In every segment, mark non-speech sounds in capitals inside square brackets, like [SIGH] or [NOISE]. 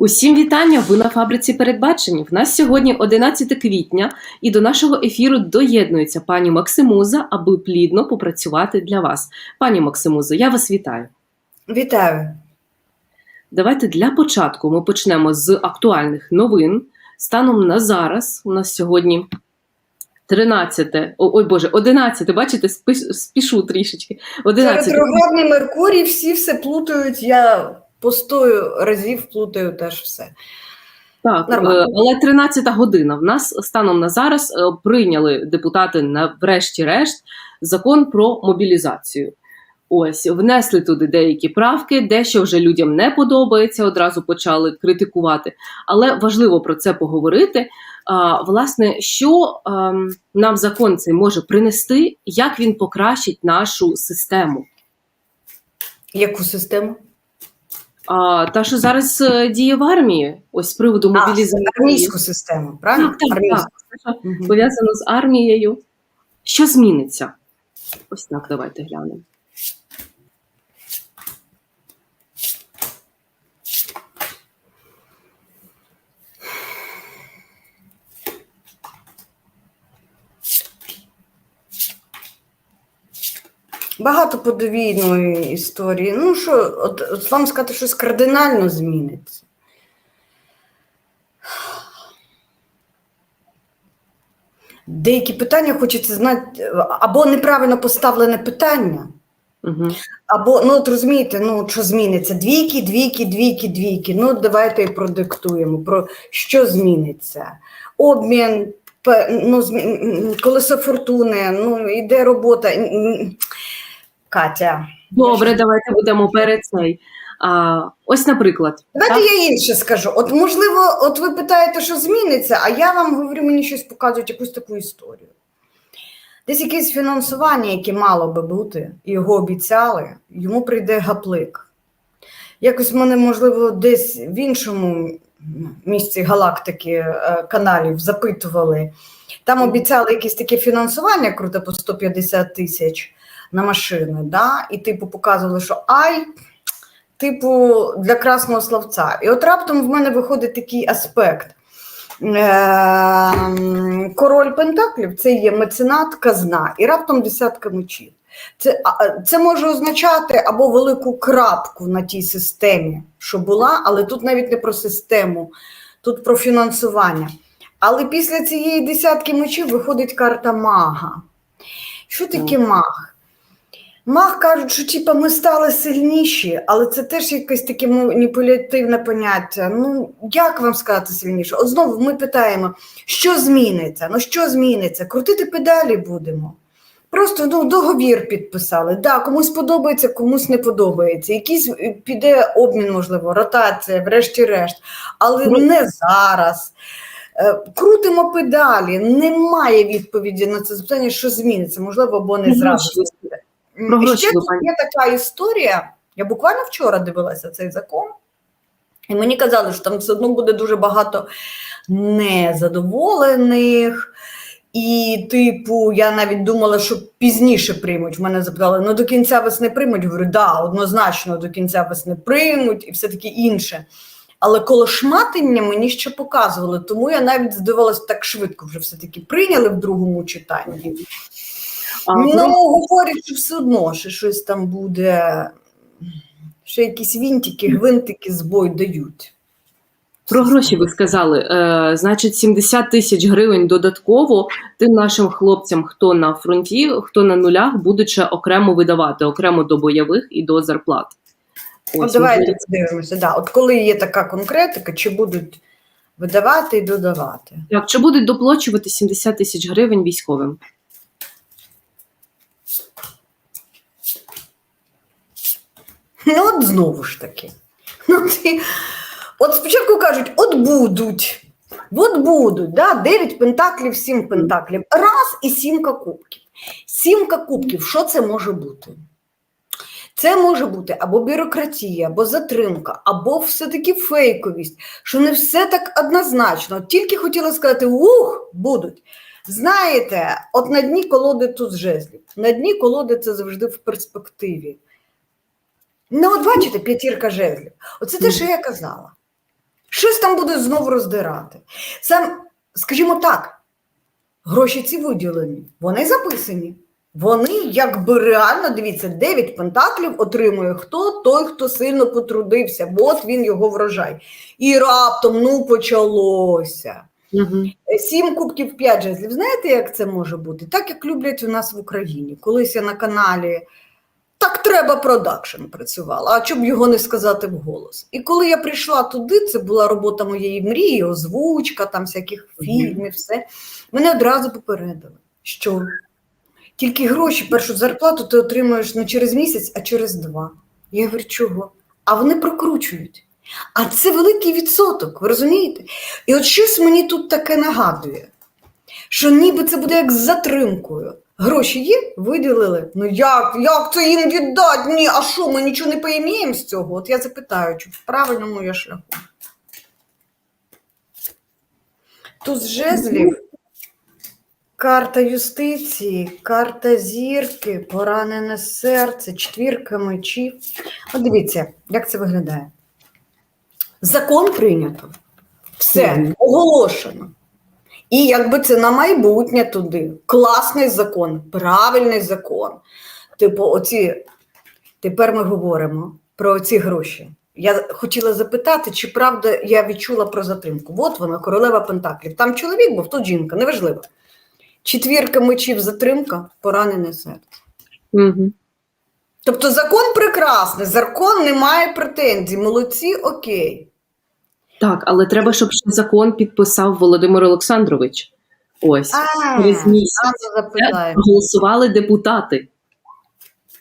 Усім вітання! Ви на фабриці передбачень. В нас сьогодні 11 квітня, і до нашого ефіру доєднується пані Максимуза, аби плідно попрацювати для вас. Пані Максимузо, я вас вітаю. Вітаю. Давайте для початку ми почнемо з актуальних новин. Станом на зараз у нас сьогодні 13, о, ой Боже, 11, бачите, спішу трішечки. Це 11 ретроградний Меркурій, всі все плутають. Я по стою разів плутаю теж все. Так, Нормально. е, але 13 година. В нас станом на зараз е, прийняли депутати на врешті-решт закон про мобілізацію. Ось внесли туди деякі правки, дещо вже людям не подобається, одразу почали критикувати. Але важливо про це поговорити. А, власне, що ем, нам закон цей може принести, як він покращить нашу систему? Яку систему? А, та, що зараз е, діє в армії, ось з приводу А, мобілізації. армійську систему, правильно? Так, так, Армійську. так. Угу. пов'язано з армією. Що зміниться? Ось так давайте глянемо. Багато подовійної історії. Ну що, от, от вам сказати, щось кардинально зміниться. Деякі питання хочеться знати, або неправильно поставлене питання. Угу. Або, ну от розумієте, ну що зміниться? Двійки, двійки, двійки, двійки. Ну, давайте і продиктуємо. Про що зміниться? Обмін, ну, колесо фортуни, ну, іде робота. Катя. Добре, давайте будемо перед цей. А, ось, наприклад, Давайте так? я інше скажу. От можливо, от ви питаєте, що зміниться, а я вам говорю, мені щось показують якусь таку історію. Десь якесь фінансування, яке мало би бути, його обіцяли, йому прийде гаплик. Якось мене, можливо, десь в іншому місці галактики е, каналів запитували. Там обіцяли якесь таке фінансування круте по 150 тисяч на машини, да? і типу показували, що ай, типу, для красного словця. І от раптом в мене виходить такий аспект. Ем, Король Пентаклів це є меценат, казна, і раптом десятка мечів. Це, це може означати або велику крапку на тій системі, що була, але тут навіть не про систему, тут про фінансування. Але після цієї десятки мечів виходить карта мага. Що таке маг? Маг кажуть, що типа, ми стали сильніші, але це теж якесь таке маніпулятивне поняття. Ну, як вам сказати сильніше? От знову ми питаємо, що зміниться? Ну що зміниться? Крутити педалі будемо. Просто ну, договір підписали. Да, комусь подобається, комусь не подобається. Якийсь е, піде обмін, можливо, ротація, врешті-решт, але Ну, не зараз. Е, Крутимо педалі. Немає відповіді на це запитання, що зміниться, можливо, або не зразу. Про гроші ще тут є така історія. Я буквально вчора дивилася цей закон, і мені казали, що там все одно буде дуже багато незадоволених. І, типу, я навіть думала, що пізніше приймуть. В мене запитали, ну до кінця весни приймуть. Я Говорю, да, однозначно до кінця весни приймуть і все таке інше. Але колошматення мені ще показували, тому я навіть здивилася так швидко, вже все-таки прийняли в другому читанні. Ну, говорять, що все одно, що щось там буде, що якісь вінтики, гвинтики збой дають. Про гроші ви сказали. Е, значить, 70 тисяч гривень додатково тим нашим хлопцям, хто на фронті, хто на нулях, будуть ще окремо видавати, окремо до бойових і до зарплат. От давайте подивимося. Да. От коли є така конкретика, чи будуть видавати і додавати? Так, чи будуть доплачувати 70 тисяч гривень військовим? Ну, от знову ж таки. Ну, ці- От спочатку кажуть, от будуть. От будуть, да? 9 пентаклів, 7 пентаклів. Раз і сімка кубків. Сімка кубків, що це може бути? Це може бути або бюрократія, або затримка, або все-таки фейковість, що не все так однозначно. Тільки хотіла сказати, ух, будуть. Знаєте, от на дні колоди тут жезлів. На дні колоди це завжди в перспективі. Ну, от бачите, п'ятірка жезлів. Оце те, що я казала. Щось там буде знову роздирати. Сам, скажімо так, гроші ці виділені, вони записані. Вони якби реально, дивіться, 9 пентаклів отримує хто? Той, хто сильно потрудився, бо от він його врожай. І раптом ну почалося. Угу. Сім кубків 5 жезлів. Знаєте, як це може бути? Так як люблять у нас в Україні. Колись я на каналі так треба продакшн працювала, а щоб його не сказати вголос. І коли я прийшла туди, це була робота моєї мрії, озвучка, там всяких фільмів, все. Мене одразу попередили, що тільки гроші, першу зарплату ти отримуєш не через місяць, а через два. Я говорю, чого? А вони прокручують. А це великий відсоток, ви розумієте? І от щось мені тут таке нагадує, що ніби це буде як з затримкою. Гроші є, виділили. Ну як, як це їм віддати? Ні, а що, ми нічого не поіміємо з цього? От я запитаю, чи в правильному я шляху. Тут з жезлів, карта юстиції, карта зірки, поранене серце, четвірка мечів. От дивіться, як це виглядає. Закон прийнято. Все, оголошено. І якби це на майбутнє туди. Класний закон, правильний закон. Типу, оці, тепер ми говоримо про оці гроші. Я хотіла запитати, чи правда я відчула про затримку. От вона, королева Пентаклів. Там чоловік був, тут жінка, неважливо. Четвірка мечів, затримка, поранене серце. Угу. Тобто закон прекрасний, закон не має претензій. Молодці, окей. Так, але треба, щоб ще закон підписав Володимир Олександрович. Ось А, через місяць. а, ну, голосували депутати.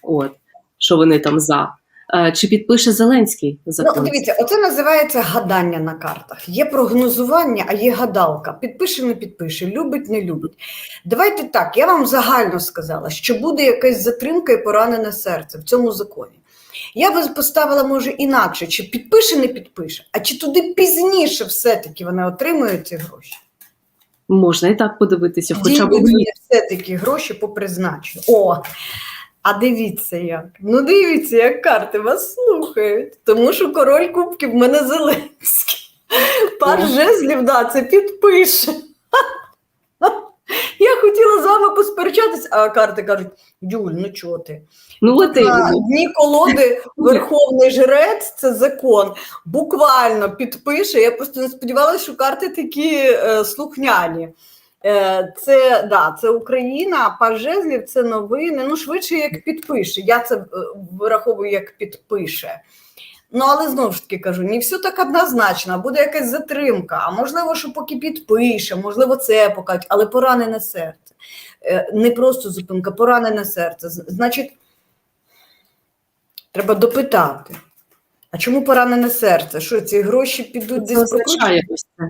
От що вони там за. Е, Чи підпише Зеленський закон? Ну, дивіться, оце називається гадання на картах. Є прогнозування, а є гадалка. Підпише, не підпише, любить, не любить. Давайте так, я вам загально сказала, що буде якась затримка і поранене серце в цьому законі. Я би поставила, може, інакше, чи підпише, не підпише, а чи туди пізніше все-таки вони отримують ці гроші. Можна і так подивитися, хоча б все-таки гроші по призначенню. О, а дивіться як. Ну дивіться, як карти вас слухають. Тому що король кубків в мене Зеленський. Пар жезлів, да, це підпише. Вами посперечатись, а карти кажуть: Юль, ну чого ти? Ну, лети. Дні колоди [LAUGHS] Верховний жрець, це закон, буквально підпише. Я просто не сподівалася, що карти такі е, слухняні. Е, це, да, це Україна, а паж жезлів це новини. Ну, швидше як підпише. Я це е, вираховую як підпише. Ну, але знову ж таки кажу, не все так однозначно, буде якась затримка, а можливо, що поки підпише, можливо, це покажуть, але поранене серце. Е, Не просто зупинка, поранене серце. Значить, треба допитати. А чому поранене серце? Що ці гроші підуть Це десь це.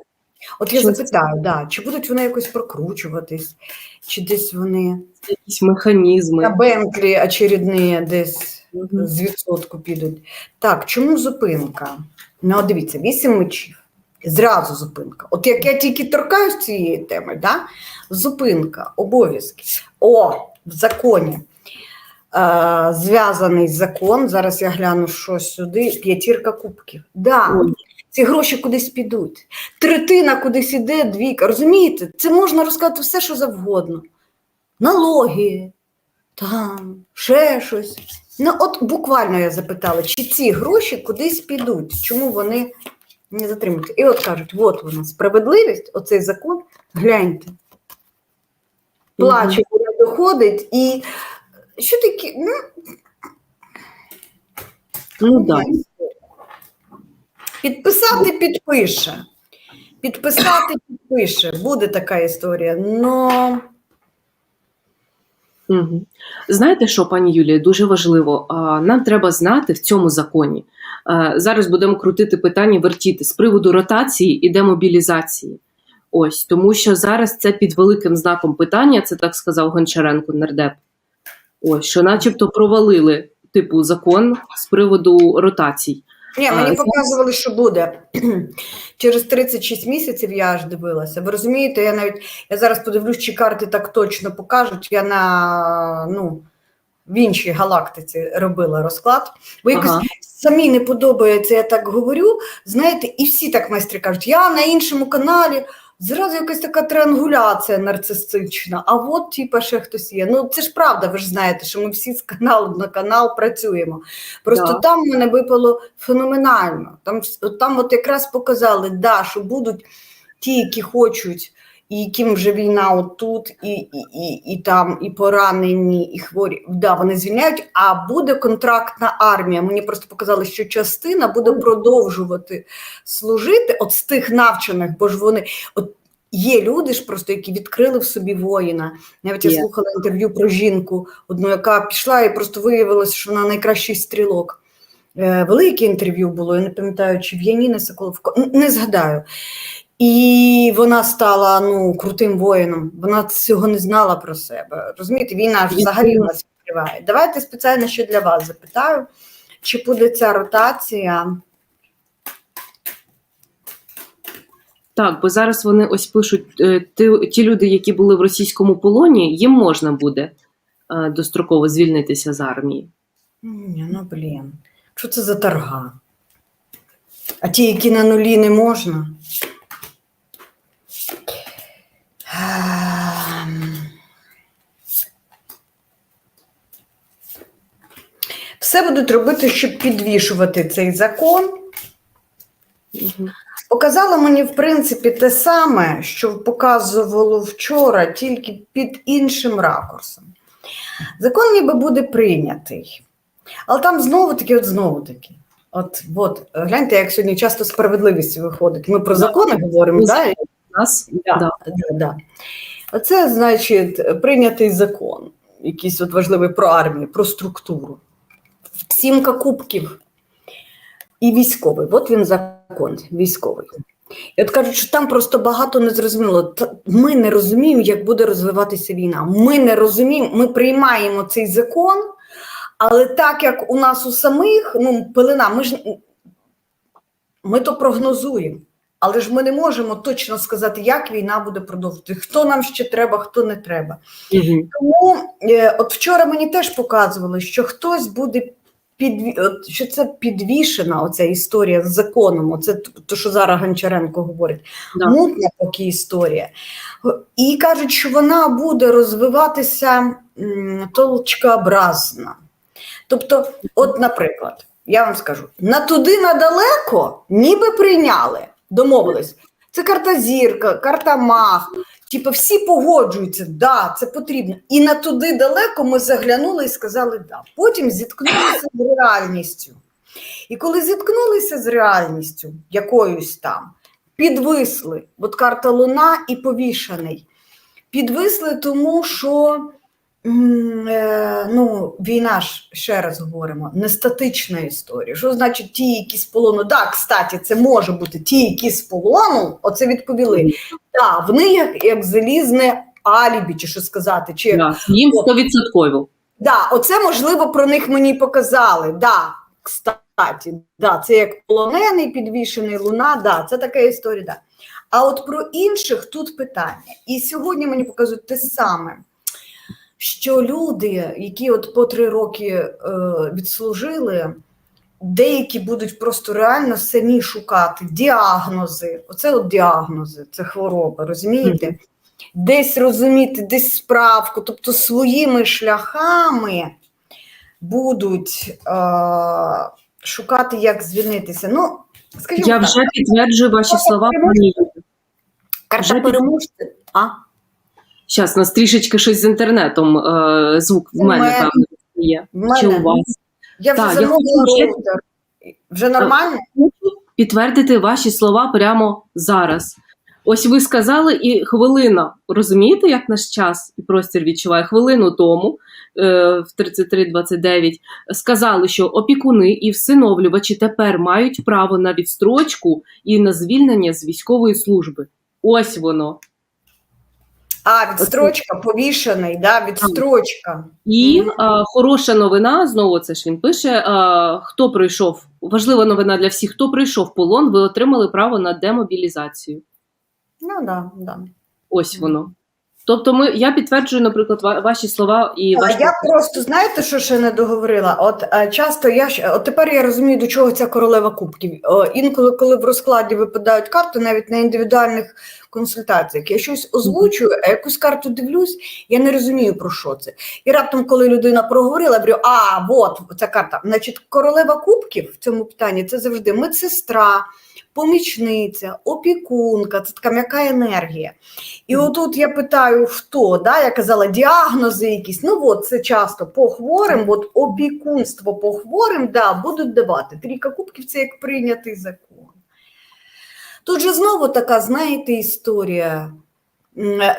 От я що це? запитаю, да, чи будуть вони якось прокручуватись, чи десь вони Якісь механізми. на Бентлі очередні десь Мгм. з відсотку підуть. Так, чому зупинка? Ну, дивіться, вісім мечів. Зразу зупинка. От як я тільки торкаюсь цієї теми, да? зупинка, обов'язки. О, в законі. Е, зв'язаний закон. Зараз я гляну, що сюди. П'ятірка кубків. Да, ці гроші кудись підуть. Третина кудись іде, двійка. Розумієте? Це можна розказати все, що завгодно. Налоги, там, ще щось. Ну, от буквально я запитала, чи ці гроші кудись підуть, чому вони не затримуються. І от кажуть, от вона, справедливість, оцей закон, гляньте. Плаче, коли доходить, і що таке? Ну, Ну так. Підписати підпише. Підписати підпише. Буде така історія. Но Угу. Знаєте що, пані Юлія, дуже важливо. Нам треба знати в цьому законі. Зараз будемо крутити питання, вертіти з приводу ротації і демобілізації. Ось тому, що зараз це під великим знаком питання, це так сказав Гончаренко нардеп. Ось що, начебто, провалили типу закон з приводу ротацій. Ні, мені показували, що буде. [CLEARS THROAT] Через 36 місяців я аж дивилася. Ви розумієте, я навіть я зараз подивлюсь, чи карти так точно покажуть. Я на ну в іншій галактиці робила розклад. Бо якось Ага. самі не подобається, я так говорю. Знаєте, і всі так майстри кажуть, я на іншому каналі. Зразу якась така триангуляція нарцистична, а от типа ще хтось є. Ну це ж правда, ви ж знаєте, що ми всі з каналу на канал працюємо. Просто Да. там мене випало феноменально. Там, там от якраз показали, да, що будуть ті, які хочуть, і яким вже війна отут, і, і, і, і там, і поранені, і хворі. Да, вони звільняють, а буде контрактна армія. Мені просто показали, що частина буде продовжувати служити от з тих навчених, бо ж вони. От, Є люди ж просто, які відкрили в собі воїна. Навіть я слухала інтерв'ю про жінку, одну, яка пішла і просто виявилося, що вона найкращий стрілок. Е, Велике інтерв'ю було, я не пам'ятаю, чи в Яніни Соколовко, не згадаю. І вона стала ну, крутим воїном. Вона цього не знала про себе. Розумієте, війна ж взагалі у нас триває. Давайте спеціально ще для вас запитаю, чи буде ця ротація. Так, бо зараз вони ось пишуть е, ті, ті люди, які були в російському полоні, їм можна буде е, достроково звільнитися з армії. Ні, ну блін, що це за торга? А ті, які на нулі не можна. Все будуть робити, щоб підвішувати цей закон. Показало мені, в принципі, те саме, що показувало вчора, тільки під іншим ракурсом. Закон ніби буде прийнятий. Але там знову таки, от знову таки. От, от, гляньте, як сьогодні часто справедливість виходить. Ми про Да. закони говоримо, да? Нас Да, Да. да. Да, Оце, значить, прийнятий закон, якийсь от важливий про армію, про структуру. Сімка кубків і військовий. От він закон, військовий. І от кажуть, що там просто багато не зрозуміло. Ми не розуміємо, як буде розвиватися війна. Ми не розуміємо, ми приймаємо цей закон, але так як у нас у самих, ну, пелена, ми ж ми то прогнозуємо. Але ж ми не можемо точно сказати, як війна буде продовжувати, хто нам ще треба, хто не треба. Мгм. Тому е, от вчора мені теж показували, що хтось буде під от, що це підвішена оця історія з законом. Оце т- то, що зараз Гончаренко говорить. Да. Мутна поки історія. І кажуть, що вона буде розвиватися толчкообразно. Тобто, от, наприклад, я вам скажу: на туди надалеко ніби прийняли, домовились. Це карта зірка, карта маг. Типу, всі погоджуються, да, це потрібно. І на туди далеко ми заглянули і сказали да. Потім зіткнулися з реальністю. І коли зіткнулися з реальністю якоюсь там, підвисли. От карта Луна і повішаний. Підвисли, тому що ну, війна ж, ще раз говоримо, не статична історія. Що значить ті, які з полону? Так, кстати, це може бути ті, які з полону, оце відповіли. Так, вони як, як залізне алібі, чи що сказати, чи Да. Їм стовідсотково. Да, оце можливо про них мені показали. Да, кстати, да, це як полонений, підвішений луна, да, це така історія. Да. А от про інших тут питання. І сьогодні мені показують те саме, що люди, які от по три роки е, відслужили, деякі будуть просто реально самі шукати діагнози. Оце от діагнози, це хвороба, розумієте? Десь розуміти, десь справку, тобто своїми шляхами будуть е, шукати, як звільнитися. Ну, скажімо Я так, вже підтверджую ваші слова. карта переможця. А? Щас, нас трішечки щось з інтернетом. Е, звук в мене там є. В Чи у вас? Я вже Так, я замовила хочу роутер. Вже нормально? підтвердити ваші слова прямо зараз. Ось ви сказали, і хвилина. Розумієте, як наш час і простір відчуває? Хвилину тому е, в 33.29 сказали, що опікуни і всиновлювачі тепер мають право на відстрочку і на звільнення з військової служби. Ось воно. А, відстрочка, повішений, да, відстрочка. І е, хороша новина, знову це ж він пише: а, хто пройшов, важлива новина для всіх, хто пройшов полон, ви отримали право на демобілізацію. Ну, да, да. Ось воно. Тобто, ми я підтверджую, наприклад, ва- ваші слова і А ваші я просто знаєте, що ще не договорила? От е, часто я от тепер я розумію, до чого ця королева кубків. Інколи, коли в розкладі випадають карти, навіть на індивідуальних консультаціях, я щось озвучую, а якусь карту дивлюсь, я не розумію про що це. І раптом, коли людина проговорила, я говорю, а от ця карта. Значить, королева кубків в цьому питанні це завжди медсестра. Помічниця, опікунка, це така м'яка енергія. І отут я питаю, хто, да, я казала, діагнози якісь. Ну от це часто по хворим, от опікунство по хворим, да, будуть давати. Трійка кубків це як прийнятий закон. Тут же знову така, знаєте, історія,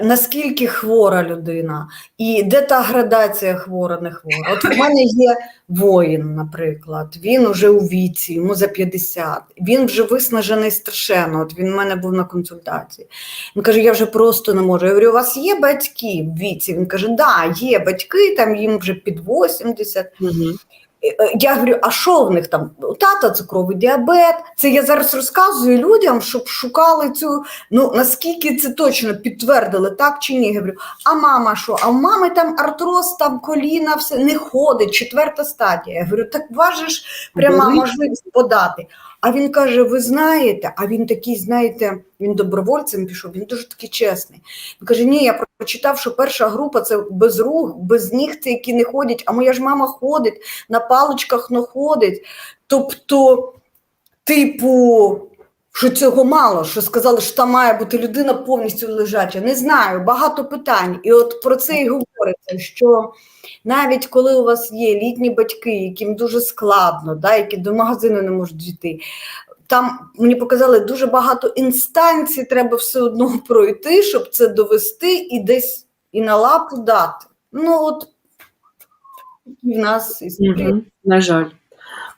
наскільки хвора людина, і де та градація хвора, не хвора. От в мене є воїн, наприклад, він уже у віці, йому за 50, він вже виснажений страшенно. От він в мене був на консультації. Він каже: я вже просто не можу. Я говорю, у вас є батьки в віці? Він каже, да, є батьки, там їм вже під 80. Мгм. Е, е, Я говорю, а що в них там? У тата цукровий діабет. Це я зараз розказую людям, щоб шукали цю. Ну наскільки це точно підтвердили, так чи ні? Я говорю, а мама що? А в мами там артроз, там коліна, все не ходить, четверта стадія. Я говорю, так важиш пряма можливість подати. А він каже: Ви знаєте, а він такий, знаєте, він добровольцем пішов, він дуже такий чесний. Він каже: Ні, я прочитав, що перша група це без рук, без ніг, це які не ходять, а моя ж мама ходить, на паличках не ходить. Тобто, типу, що цього мало, що сказали, що там має бути людина повністю лежача. Не знаю, багато питань. І от про це і говориться, що навіть коли у вас є літні батьки, яким дуже складно, да, які до магазину не можуть дійти. Там мені показали дуже багато інстанцій, треба все одно [LAUGHS] пройти, щоб це довести і десь і на лапу дати. Ну от і в нас історія. Мгм. На жаль.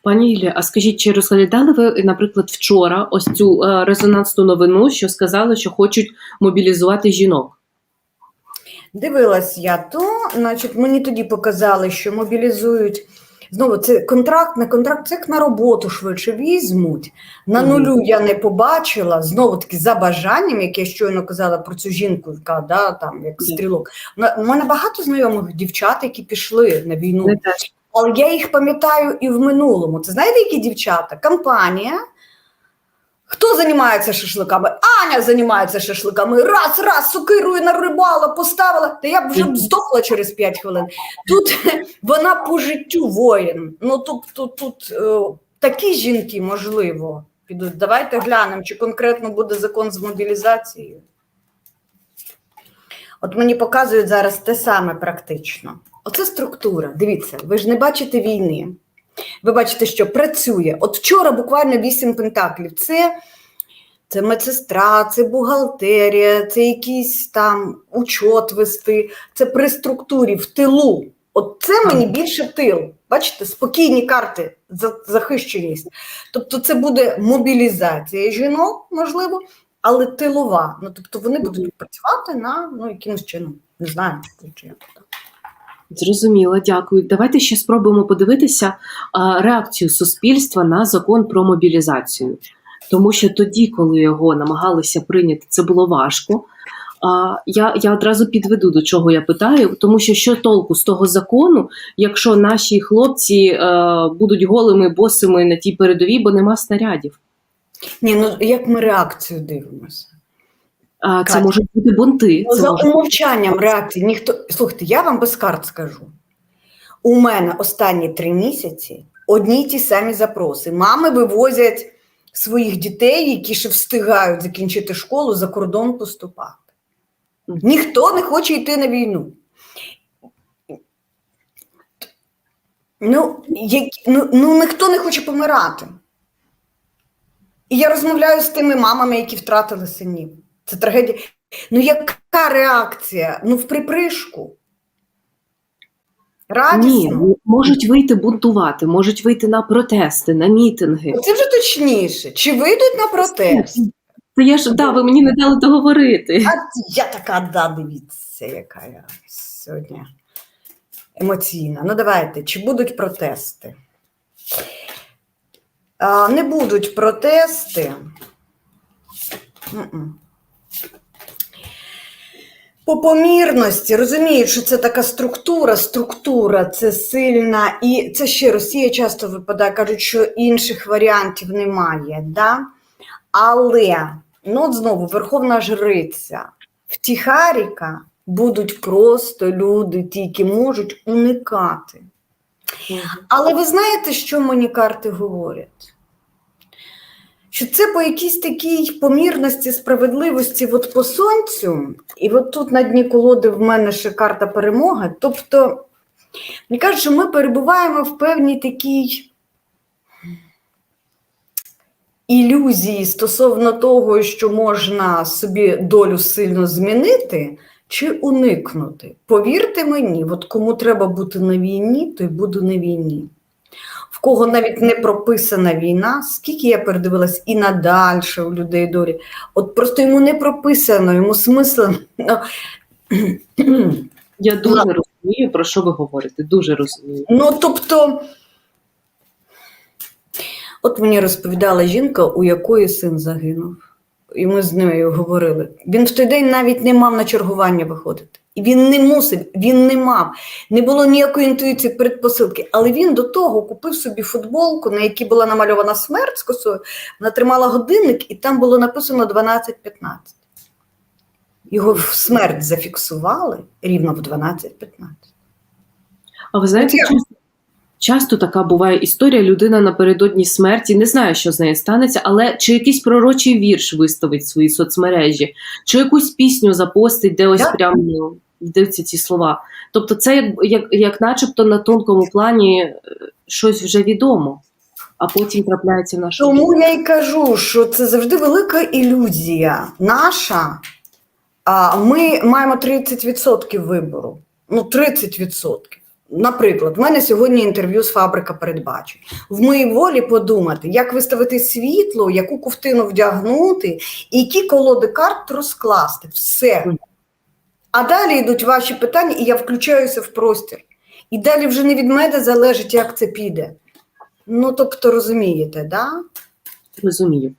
Пані Ілля, а скажіть, чи розглядали ви, наприклад, вчора ось цю е, резонансну новину, що сказали, що хочуть мобілізувати жінок? Дивилась я то, значить, мені тоді показали, що мобілізують. Знову це контракт, не контракт, це як на роботу швидше візьмуть. На нулю я не побачила. Знову таки за бажанням, як я щойно казала про цю жінку, яка да, там як стрілок. У мене багато знайомих дівчат, які пішли на війну. Але я їх пам'ятаю і в минулому. Це знаєте, які дівчата? Компанія. Хто займається шашликами? Аня займається шашликами. Раз, раз, сокирою нарибала, поставила. Та я б вже б здохла через 5 хвилин. Тут [LAUGHS] вона по життю воїн. Ну тобто тут е, такі жінки, можливо, підуть. Давайте глянемо, чи конкретно буде закон з мобілізацією. От мені показують зараз те саме практично. Оце структура. Дивіться, ви ж не бачите війни. Ви бачите, що працює. От вчора буквально вісім пентаклів. Це, це медсестра, це бухгалтерія, це якийсь там учот вести, це при структурі в тилу. От це мені більше тил. Бачите, спокійні карти, захищеність. Тобто, це буде мобілізація жінок, можливо, але тилова. Ну тобто вони будуть працювати на ну, якимось чином. Не знаю, чи. Зрозуміло, дякую. Давайте ще спробуємо подивитися реакцію суспільства на закон про мобілізацію. Тому що тоді, коли його намагалися прийняти, це було важко. А, я, я одразу підведу до чого я питаю, тому що що толку з того закону, якщо наші хлопці будуть голими босими на тій передовій, бо нема снарядів. Ні, ну як ми реакцію дивимося? Це Катя. можуть бути бунти. Ну, Це за може... умовчанням реакції ніхто. Слухайте, я вам без карт скажу. У мене останні три місяці одні й ті самі запроси. Мами вивозять своїх дітей, які ще встигають закінчити школу, за кордон поступати. Ніхто не хоче йти на війну. Ну, які, ну, ну ніхто не хоче помирати. І я розмовляю з тими мамами, які втратили синів. Це трагедія. Ну, яка реакція? Ну, в припришку. Радісно. Ні, ну, можуть вийти бунтувати, можуть вийти на протести, на мітинги. Це вже точніше. Чи вийдуть на протест? Та я ж да, ви мені не дали договорити. А я така, да, дивіться, яка я сьогодні емоційна. Ну, давайте, чи будуть протести? А, не будуть протести. М-м. По помірності розуміють, що це така структура, структура це сильна, і це ще Росія часто випадає, кажуть, що інших варіантів немає. Да? Але ну от знову Верховна Жриця втіхаріка будуть просто люди, ті, які можуть уникати. Але ви знаєте, що мені карти говорять? Що це по якійсь такій помірності, справедливості от по сонцю, і от тут на дні колоди в мене ще карта перемоги. Тобто, мені кажуть, що ми перебуваємо в певній такій ілюзії стосовно того, що можна собі долю сильно змінити чи уникнути. Повірте мені, от кому треба бути на війні, той буде на війні. В кого навіть не прописана війна, скільки я передивилась і надальше у людей долі. От просто йому не прописано, йому смислено. [CLEARS THROAT] Я дуже розумію, про що ви говорите. Дуже розумію. Ну, тобто, от мені розповідала жінка, у якої син загинув. І ми з нею говорили. Він в той день навіть не мав на чергування виходити. Він не мусив, він не мав. Не було ніякої інтуїції предпосилки. Але він до того купив собі футболку, на якій була намальована смерть з косою. Вона тримала годинник, і там було написано 12.15. Його смерть зафіксували рівно в 12.15. А ви знаєте, часто, часто така буває історія, людина напередодні смерті не знає, що з нею станеться, але чи якийсь пророчий вірш виставить в свої соцмережі, чи якусь пісню запостить, де ось прямо ну, йдуться ці слова. Тобто, це як, як, як начебто на тонкому плані е, щось вже відомо, а потім трапляється в нашому Тому я й кажу, що це завжди велика ілюзія наша. А ми маємо 30% вибору. Ну, 30%. Наприклад, в мене сьогодні інтерв'ю з фабрика передбачень. В моїй волі подумати, як виставити світло, яку ковтину вдягнути, і які колоди карт розкласти. Все. А далі йдуть ваші питання, і я включаюся в простір. І далі вже не від мене залежить, як це піде. Ну, тобто, розумієте, да? розумію.